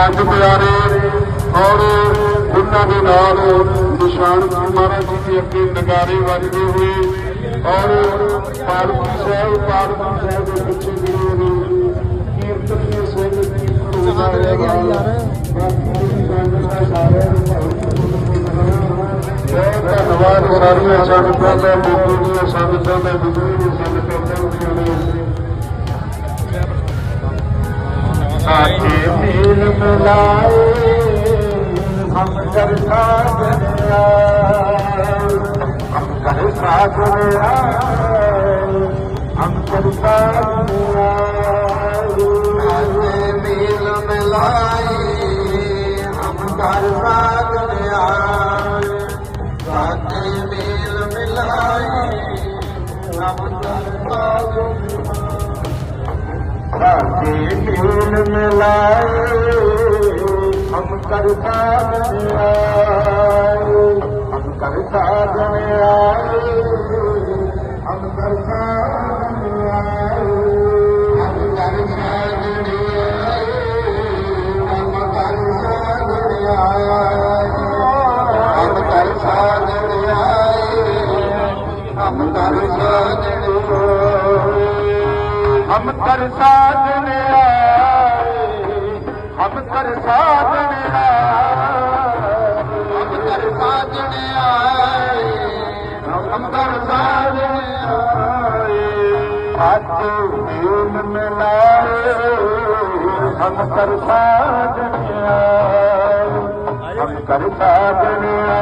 पंज प्यारे और उन्होंने नाल निशान गुरु महाराज जी की अगे नगारे वजते हुए और पालकू साहब पालकू साहब के पिछले गुरु ने कीर्तन के सिंह साथी ਹੀਰ ਮਿਲਾਏ ਹਮ ਕਰ ਸਾਧਨਿਆ ਹਮ ਕਰ ਸਾਧਨਿਆ ਹਮ ਕਰ ਸਾਧਨਿਆ ਹਾਥੇ ਮੀਲ ਮਿਲਾਈ ਹਮ ਕਰ ਸਾਧਨਿਆ ਸਾਥੇ ਮੀਲ ਮਿਲਾਈ ਹਮ ਕਰ ਸਾਧਨਿਆ ਸਾਥੇ ਮੀਲ ਮਿਲਾਈ करता दुनियारी हम करता दुनियारी हम करता दुनियारी हम करता दुनियारी हम करता दुनियारी हम करता दुनियारी हम करता दुनियारी हम करता दुनियारी ਹਮ ਕਰ ਸਾਜਣਿਆ। ਹਮ ਕਰ ਸਾਜਣਿਆ ਹਮ ਕਰ ਸਾਜਣਿਆ ਸਾਚੇ ਮੇਲ ਮਿਲਾਏ ਹਮ ਕਰ ਸਾਜਣਿਆ। ਹਮ ਕਰ ਸਾਜਣਿਆ